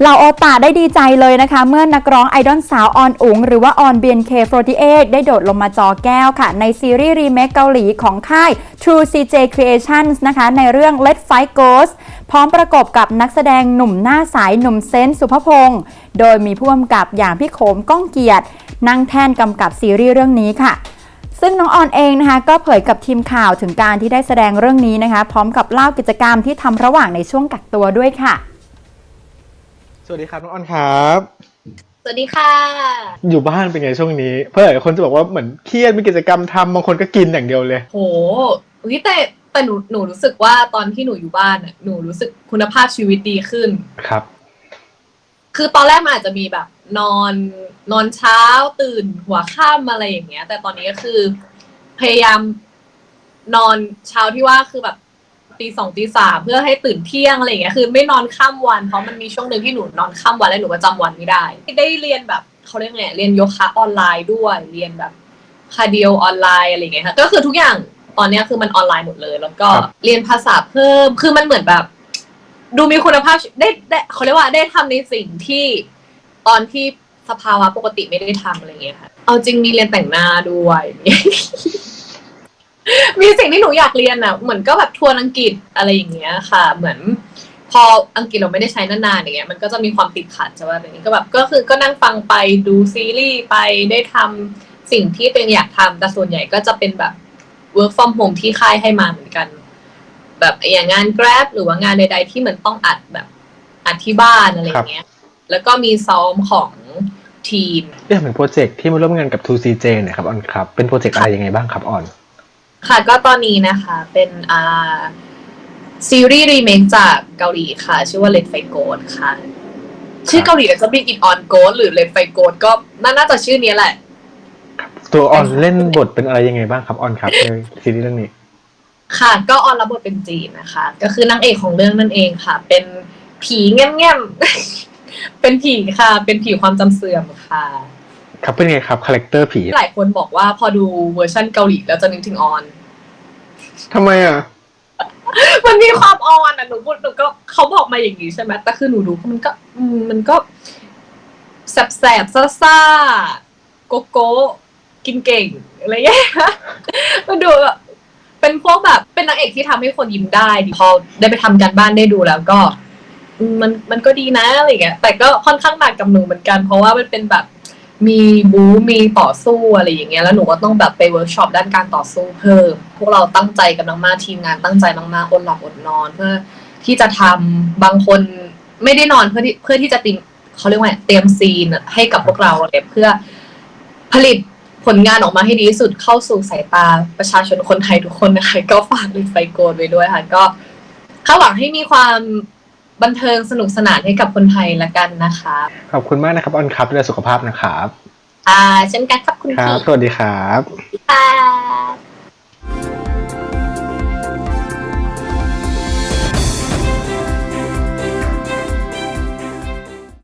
เหล่าโอตาได้ดีใจเลยนะคะ เมื่อนักร้องไอดอลสาวออนอุงหรือว่าออน BNK48 ได้โดดลงมาจอแก้วค่ะ ในซีรีส์รีเมคเกาหลีของค่าย True CJ Creations นะคะ ในเรื่อง Let Fight Ghost พร้อมประกอบกับนักแสดงหนุ่มหน้าใสหนุ่มเซนสุภพงศ์โดยมีผู้กำกับอย่างพี่โขมก้องเกียรตินั่งแท่นกำกับซีรีส์เรื่องนี้ค่ะซึ่งน้องออนเองนะคะก็เผยกับทีมข่าวถึงการที่ได้แสดงเรื่องนี้นะคะ พร้อมกับเล่ากิจกรรมที่ทำระหว่างในช่วงกักตัวด้วยค่ะ สวัสดีครับน้องออนครับ สวัสดีค่ะ อยู่บ้านเป็นไงช่วงนี้ เพื่อหลายคนจะบอกว่าเหมือนเครียดมีกิจกรรมทำบางคนก็กินอย่างเดียวเลย โหอุ๊ยแต่แต่หนูหนูรู้สึกว่าตอนที่หนูอยู่บ้านน่ะหนูรู้สึกคุณภาพชีวิตดีขึ้นครับ คือตอนแรกมันอาจจะมีแบบ นอนนอนเช้าตื่นหัวค่ำอะไรอย่างเงี้ย แต่ตอนนี้ก็คือ พยายามนอนเช้าที่ว่าคือแบบ ตีสองตีสามเพื่อให้ตื่นเที่ยงอะไรอย่างเงี้ยคือไม่นอนข้ามวันเพราะมันมีช่วงหนึ่งที่หนูนอนข้ามวันแล้วหนูประจำวันไม่ได้ ได้เรียนแบบเขาเรียกไงเรียนโยคะออนไลน์ด้วยเรียนแบบคาร์ดิโอออนไลน์อะไรอย่างเงี้ยค่ะก็คือทุกอย่างตอนเนี้ยคือมันออนไลน์หมดเลย แล้วก็ครับ เรียนภาษาเพิ่มคือมันเหมือนแบบ ดูมีคุณภาพชีได้ได้เขาเรียกว่าได้ทำในสิ่งที่ตอนที่สภาวะปกติไม่ได้ทำอะไรอย่างเงี้ยค่ะเอาจริงมีเรียนแต่งหน้าด้วย มีสิ่งที่หนูอยากเรียนอะ เหมือนก็แบบทัวร์อังกฤษอะไรอย่างเงี้ยค่ะ เหมือน พออังกฤษเราไม่ได้ใช้นานๆอย่างเงี้ย มันก็จะมีความติดขัดใช่ไหมอย่างนี้ก็แบบก็คือก็นั่งฟังไปดูซีรีส์ไปได้ทำสิ่งที่ตัวเองอยากทำแต่ส่วนใหญ่ก็จะเป็นแบบ work from home ที่ค่ายให้มาเหมือนกัน แบบอย่างงาน Grab หรือว่างานใด ๆ ที่มันต้องอัดแบบอัดที่บ้านอะไรอย่างเงี้ย แล้วก็มีซ้อมของทีมเรื่องเหมือนโปรเจกต์ที่มาร่วมงานกับ 2CJ เนี่ยครับออนครับ เป็นโปรเจกต์อะไรยังไงบ้างครับออน ค่ะก็ตอนนี้นะคะเป็นอ่าซีรีส์รีเมคจากเกาหลีค่ะ ชื่อว่า Let Fight Ghost ค่ะ ชื่อเกาหลีจะ Bring It On Ghost หรือ Let Fight Ghost ก็น่าน่าจะชื่อนี้แหละ ตัวออนเล่นบทเป็นอะไรยังไงบ้างครับออนครับในซีรีส์เรื่องนี้ ค่ะ ก็ออนรับบทเป็นจีนนะคะ ก็คือนางเอกของเรื่องนั่นเองค่ะ เป็นผีแง่มๆเป็นผีค่ะ เป็นผีความจำเสื่อมค่ะ ครับเป็นไงครับคาแรคเตอร์ผีหลายคนบอกว่าพอดูเวอร์ชันเกาหลีแล้วจะนึกถึงออน ทำไมอะ มันมีความออนอะหนูพูดหนูก็เขาบอกมาอย่างนี้ใช่ไหมแต่คือหนูดูมันก็อืมมันก็แสบแสบซ่าซ่าๆโกโก้กินเก่งอะไรอย่างเงี้ย มันดูแบบเป็นพวกแบบเป็นนางเอกที่ทำให้คนยิ้มได้ดิพอได้ไปทำการบ้านได้ดูแล้วก็ อืมมันมันก็ดีนะอะไรอย่างเงี้ยแต่ก็ค่อนข้างหนักกับหนูเหมือนกัน เพราะว่ามันเป็นแบบ มีบูมีต่อสู้อะไรอย่างเงี้ยแล้วหนูก็ต้องแบบไปเวิร์กช็อปด้านการต่อสู้เพิ่มพวกเราตั้งใจกันมากๆทีมงานตั้งใจมากๆอดหลับอดนอนเพื่อที่จะทำบางคนไม่ได้นอนเพื่อที่เพื่อที่จะเตรียมเขาเรียกว่าเตรียมซีนให้กับพวกเราอะไรเพื่อผลิตผลงานออกมาให้ดีที่สุดเข้าสู่สายตาประชาชนคนไทยทุกคนนะคะ ก็ฝากลินไฟโกนไว้ด้วยค่ะ ก็คาดหวังให้มีความ บันเทิงสนุกสนานให้กับคนไทยละกันนะคะขอบคุณมากนะครับออนครับดูแลสุขภาพนะครับ อ่าเช่นกันครับคุณครัพี่บสวัสดีครับ ค่ะ